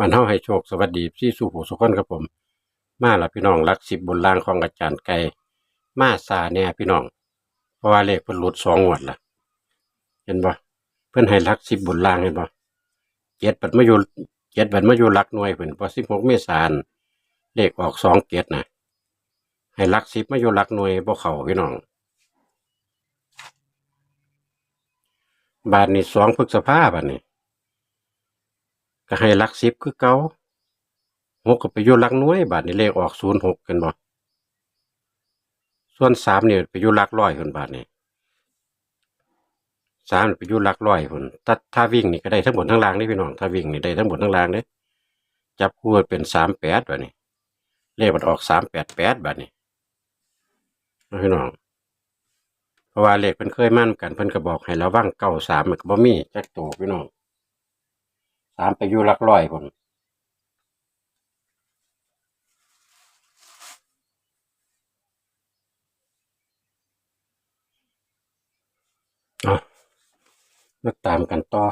มันเฮาให้โชคสวัสดีพี่สู่ผู้สุขคนครับผม มาละพี่น้องรักสิบบนล่างของอาจารย์ไก่มาซาแน่พี่น้อง เพราะว่าเลขเพิ่นหลุดสองงวดละเห็นบ่เพิ่นให้รักสิบบนล่างเห็นบ่เจ็ดบัดมาอยู่เจ็ดบัดมาอยู่หลักหน่วยเพิ่นพอสิบหกเมษายนเลขออกสองเจ็ดนะให้รักสิบมาอยู่หลักหน่วยบ่เขาพี่น้องบาทนี้สองพฤษภาบาทนี้ ก็ให้ลักสิบคือเก่าหกก็ไปอยู่ลักหน่วยบาทนี้เลขออกศูนย์หกกันบ่ส่วนสามเนี่ยไปอยู่ลักร้อยคนบาทนี้สามไปอยู่ลักร้อยคนถ้าถ้าวิ่งนี่ก็ได้ทั้งหมดทั้งล่างนี่พี่น้องถ้าวิ่งนี่ได้ทั้งหมดทั้งล่างเด้จับคู่เป็นสามแปดบาทนี้เลขมันออกสามแปดแปดบาทนี้นะพี่น้องเพราะว่าเลขเพิ่นเคยมั่นกันเพิ่นก็บอกให้ระวังเก้าสามมันก็บ่มีจักโตพี่น้อง สามไปอยู่หลักร้อยพุ่นอะมาตามกันต่อ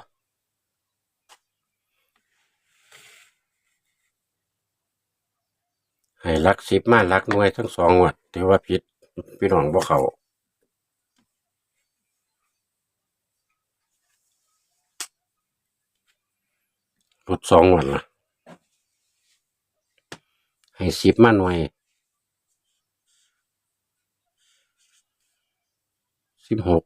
ให้ลักสิบมาลักหน่วยทั้งสองงวดถือว่าผิดพี่น้องบ่เขา หลุดสองวันละให้สิบมาหน่วยสิบหก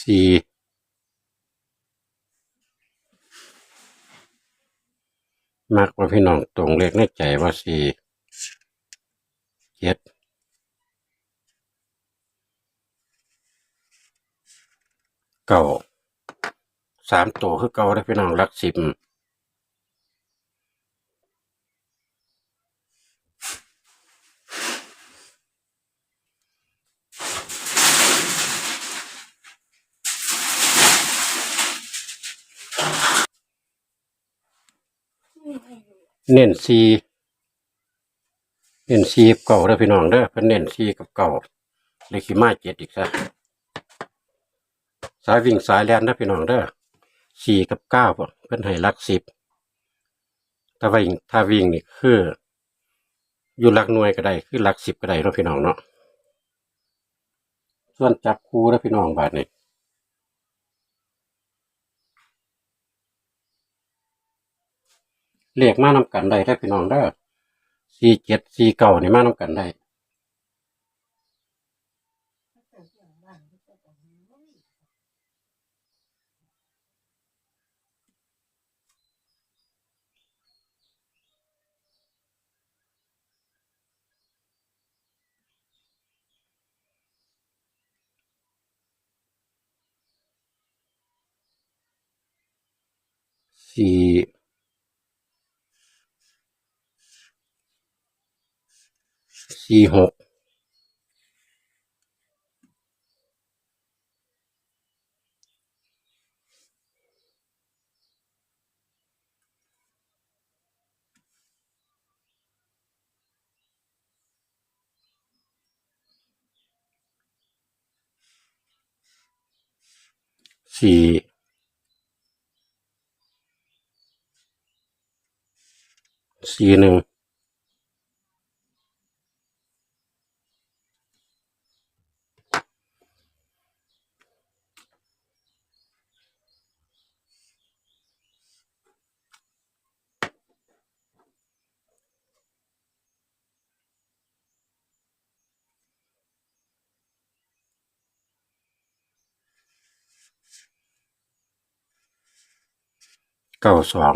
สี่มักว่าพี่น้องตรงเลขในใจว่าสี่เจ็ดเก้าสามตัวคือเก้าได้พี่น้องรักสิบ เน้นสี่เน้นสี่กับเก้าได้อพี่น้องเด้อเพิ่นเน้นสี่กับเก้าเลขขี้มาเจ็ดอีกซะสายวิ่งสายแล่นได้อพี่น้องเด้อสี่กับเก้าเพิ่นให้ลักสิบถ้าวิ่งถ้าวิ่งนี่คือ อยู่หลักหน่วยก็ได้คือหลักสิบก็ได้เนาะพี่น้องเนาะส่วนจับคู่ได้อพี่น้องบาทนี้ เลขมานำกันได้ได้พี่น้องได้สี่เจ็ดสี่เก่านี่มานำกันได้สี่ สี่หกสี่สี่หนึ่ง เก้าสอง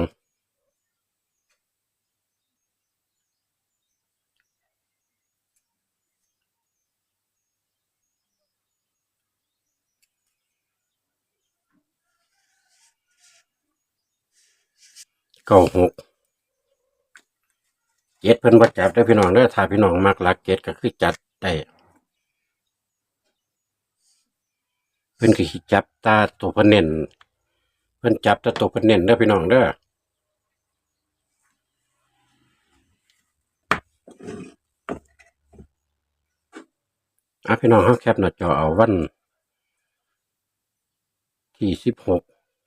เก้าหกเจ็ดเพิ่นบ่จับได้พี่น้องเด้ถ้าพี่น้องมักหลักเจ็ดก็คือจัดได้เพิ่นก็สิจับตาตัวเพิ่นเน้นเพิ่นจับตาตัวเพิ่นเน้นเด้อพี่น้องเด้ออะพี่น้องเฮาแคปหน้าจอเอาวัน ที่สิบหก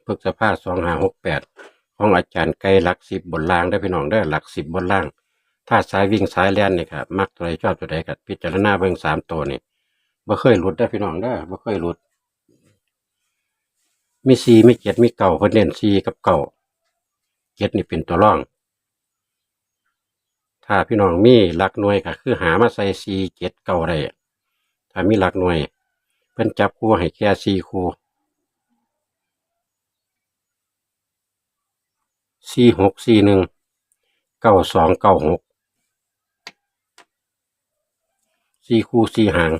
พฤษภาสองห้าหกแปดของอาจารย์ไกลหลักสิบบนล่างได้พี่น้องได้หลักสิบบนล่าง ถ้าสายวิ่งสายแล่นนี่ครับมักตัวใดชอบตัวใดกับพิจารณาเบิ่งสามตัวนี่บ่เคยหลุดได้พี่น้องได้บ่เคยหลุด มีสีมีเจ็ดมีเก่าเพิ่นเน้นสีกับเก่าเจ็ดนี่เป็นตัวร่อง ถ้าพี่น้องมีหลักหน่วยก็คือหามาใส่สีเจ็ดเก่าได้ถ้ามีหลักหน่วย เพิ่นจับคู่ให้แค่สีคู่สี่หกสี่หนึ่งเก้าสองเก้าหกสี่คู่สี่หาง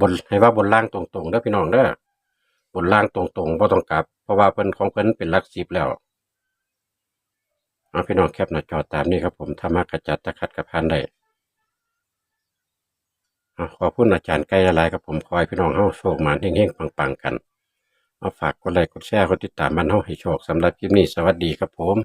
บนให้ว่าบนล่างตรงๆเด้อพี่น้องเด้อ นล่างตรงๆบ่ต้องกลับ เพราะว่าเพิ่นของเพิ่นเป็นลักสิบแล้วเอาพี่น้องแคบหน้าจอตามนี้ครับผมถ้ามากระจัดตะคัดกระพันได้ขอพูดอาจารย์ใกล้ลายครับผมคอยพี่น้องเฮาโชคหมานเฮ้งๆปังๆกัน เอาฝากกดไลค์กดแชร์กดติดตามมันเฮาให้โชคสำหรับคลิปนี้สวัสดีครับผม